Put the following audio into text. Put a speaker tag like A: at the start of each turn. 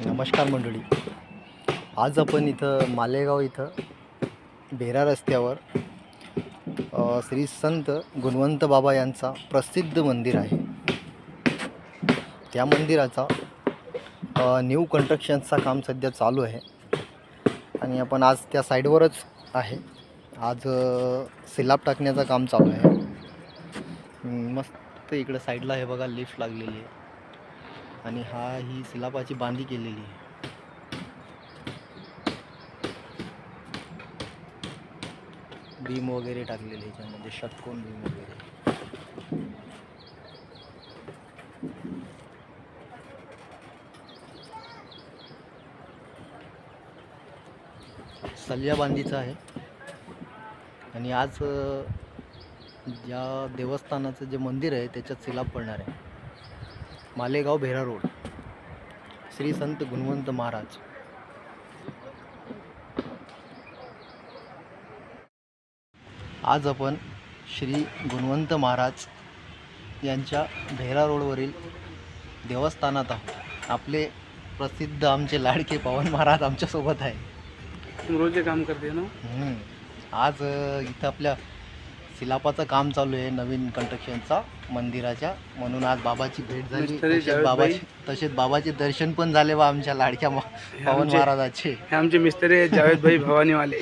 A: नमस्कार मंडळी. आज आपण इथं मालेगाव इथं बेरा रस्त्यावर श्री संत गुणवंत बाबा यांचा प्रसिद्ध मंदिर आहे. त्या मंदिराचा न्यू कन्स्ट्रक्शनचा काम सध्या चालू आहे. आणि आपण आज त्या साईडवरच आहे. आज अ, सिलाब टाकण्याचं काम चालू आहे. मस्त इकडं साईडला हे बघा लिफ्ट लागलेली आहे. आणि हा ही सिलापाची बांधी केलेली आहे. भीम वगैरे टाकलेले याच्यामध्ये षटकोन भीम वगैरे. सल्या बांधीचा आहे. आणि आज ज्या देवस्थानाचं जे मंदिर आहे त्याच्यात सिलाब पडणार आहे. मालेगाव भेरा रोड. श्री संत गुणवंत महाराज. आज आपण श्री गुणवंत महाराज यांच्या भेरा रोडवरील देवस्थानात आहोत. आपले प्रसिद्ध आमचे लाडके पवन महाराज आमच्यासोबत आहे
B: रोज काम करते ना.
A: आज इथं आपल्या सिलापाचं काम चालू आहे नवीन कन्स्ट्रक्शनचा मंदिराच्या. म्हणून आज बाबाची भेट झाली. तसेच
B: जावेद
A: बाबाची तसेच बाबाचे दर्शन पण झाले बा आमच्या लाडक्या मा- पवन
B: आमचे-
A: महाराजाचे.
B: हे आमचे मिस्त्री आहेत जावेद भाई भवानी वाले